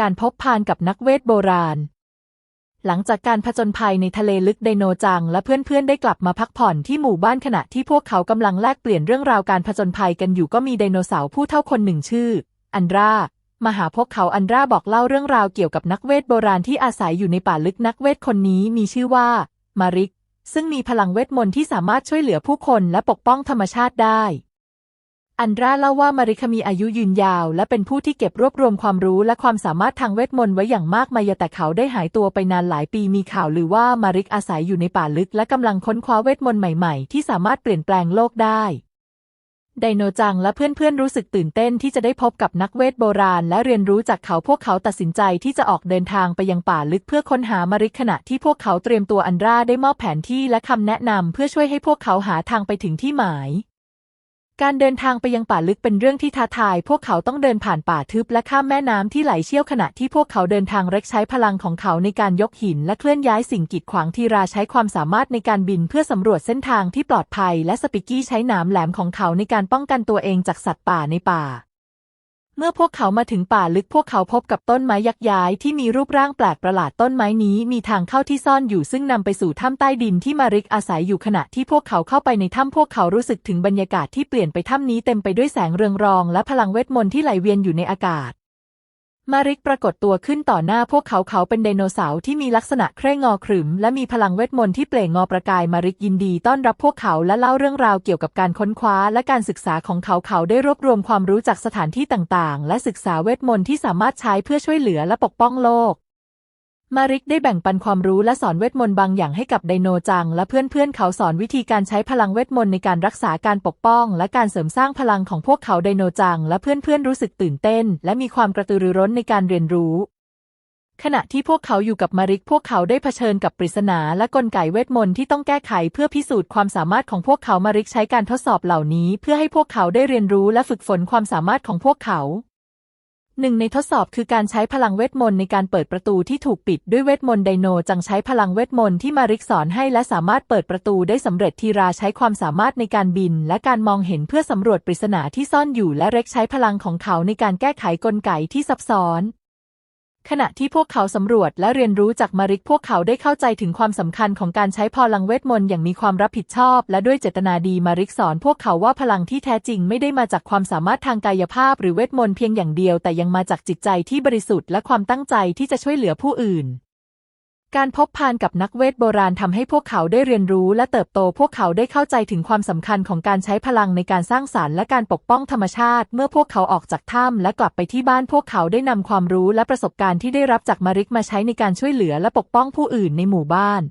การพบพานกับนักเวทโบราณ หลังจากการผจญภัยในทะเลลึกไดโนจัง และเพื่อนๆได้กลับมาพักผ่อนที่หมู่บ้านขณะที่พวกเขากำลังแลกเปลี่ยนเรื่องราวการผจญภัยกันอยู่ก็มีไดโนเสาร์ผู้เท่าคนหนึ่งชื่อ อันดรามาหาพวกเขาอันดราบอกเล่าเรื่องราวเกี่ยวกับนักเวทโบราณที่อาศัยอยู่ในป่าลึกนักเวทคนนี้มีชื่อว่า มาริก ซึ่งมีพลังเวทมนต์ที่สามารถช่วยเหลือผู้คนและปกป้องธรรมชาติได้ อันดราเล่าว่ามาริคมีอายุยืนยาว และเป็นผู้ที่เก็บรวบรวมความรู้และความสามารถทางเวทมนต์ไว้อย่างมากมายแต่เขาได้หายตัวไปนานหลายปีมีข่าวลือว่ามาริกอาศัยอยู่ในป่าลึก และกำลังค้นคว้าเวทมนต์ใหม่ๆ ที่สามารถเปลี่ยนแปลงโลกได้ไดโนจังและเพื่อนๆรู้สึกตื่นเต้นที่จะได้พบกับนักเวทโบราณ และเรียนรู้จากเขาพวกเขาตัดสินใจที่จะออกเดินทางไปยังป่าลึกเพื่อค้นหามาริกขณะที่พวกเขาเตรียมตัวอันดราได้มอบแผนที่และคำแนะนำเพื่อช่วยให้พวกเขาหาทางไปถึงที่หมาย การเดินทางไปยังป่าลึกเป็นเรื่องที่ท้าทาย พวกเขาต้องเดินผ่านป่าทึบและข้ามแม่น้ำที่ไหลเชี่ยวขณะที่พวกเขาเดินทางเร็กใช้พลังของเขาในการยกหินและเคลื่อนย้ายสิ่งกีดขวางทีราใช้ความสามารถในการบินเพื่อสำรวจเส้นทางที่ปลอดภัย และสปิกกี้ใช้หนามแหลมของเขาในการป้องกันตัวเองจากสัตว์ป่าในป่า เมื่อพวกเขามาถึงป่าลึกพวกเขาพบกับต้นไม้ยักษ์ย้ายที่มีรูปร่างแปลกประหลาดต้นไม้นี้มีทางเข้าที่ซ่อนอยู่ซึ่งนำไปสู่ถ้ำใต้ดินที่มาริกอาศัยอยู่ขณะที่พวกเขาเข้าไปในถ้ำพวกเขารู้สึกถึงบรรยากาศที่เปลี่ยนไปถ้ำนี้เต็มไปด้วยแสงเรืองรองและพลังเวทมนต์ที่ไหลเวียนอยู่ในอากาศ มาริกปรากฏตัวขึ้นต่อหน้าพวกเขาเขาเป็นไดโนเสาร์ที่มีลักษณะเคร่งงอขรึม และมีพลังเวทมนต์ที่เปล่งงอประกายมาริกยินดีต้อนรับพวกเขาและเล่าเรื่องราวเกี่ยวกับการค้นคว้าและการศึกษาของเขาเขาได้รวบรวมความรู้จากสถานที่ต่างๆ และศึกษาเวทมนต์ที่สามารถใช้เพื่อช่วยเหลือและปกป้องโลก มาริกได้แบ่งปันความรู้และสอนเวทมนต์บางอย่างให้กับไดโนจัง และเพื่อนๆเขาสอนวิธีการใช้พลังเวทมนต์ในการรักษาการปกป้อง และการเสริมสร้างพลังของพวกเขาไดโนจัง และเพื่อนๆรู้สึกตื่นเต้น และมีความกระตือรือร้นในการเรียนรู้ ขณะที่พวกเขาอยู่กับมาริกพวกเขาได้เผชิญกับปริศนาและกลไกเวทมนต์ที่ต้องแก้ไขเพื่อพิสูจน์ความสามารถของพวกเขามาริกใช้การทดสอบเหล่านี้ เพื่อให้พวกเขาได้เรียนรู้และฝึกฝนความสามารถของพวกเขา หนึ่งในทดสอบคือการใช้พลังเวทมนต์ในการเปิดประตูที่ถูกปิดด้วยเวทมนต์ไดโนจังใช้พลังเวทมนต์ที่มาริกสอนให้และสามารถเปิดประตูได้สำเร็จทีราใช้ความสามารถในการบิน และการมองเห็นเพื่อสำรวจปริศนาที่ซ่อนอยู่และเร็กใช้พลังของเขาในการแก้ไขกลไกที่ซับซ้อน ขณะที่พวกเขาสำรวจและเรียนรู้จากมาริกพวกเขาได้เข้าใจถึงความสำคัญของการใช้พลังเวทมนต์อย่างมีความรับผิดชอบ และด้วยเจตนาดีมาริกสอนพวกเขาว่าพลังที่แท้จริงไม่ได้มาจากความสามารถทางกายภาพหรือเวทมนต์เพียงอย่างเดียว แต่ยังมาจากจิตใจที่บริสุทธิ์และความตั้งใจที่จะช่วยเหลือผู้อื่น การพบพานกับนักเวทโบราณทำให้พวกเขาได้เรียนรู้และเติบโตพวกเขาได้เข้าใจถึงความสำคัญของการใช้พลังในการสร้างสารรค์และการปกป้องธรรมชาติ เมื่อพวกเขาออกจากถ้ำและกลับไปที่บ้านพวกเขาได้นำความรู้และประสบการณ์ที่ได้รับจากมาริกมาใช้ในการช่วยเหลือและปกป้องผู้อื่นในหมู่บ้าน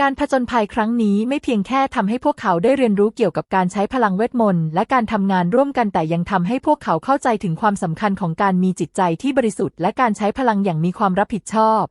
การผจญภัยครั้งนี้ไม่เพียงแค่ทำให้พวกเขาได้เรียนรู้เกี่ยวกับการใช้พลังเวทมนต์และการทำงานร่วมกันแต่ยังทำให้พวกเขาเข้าใจถึงความสำคัญของการมีจิตใจที่บริสุทธิ์และการใช้พลังอย่างมีความรับผิดชอบ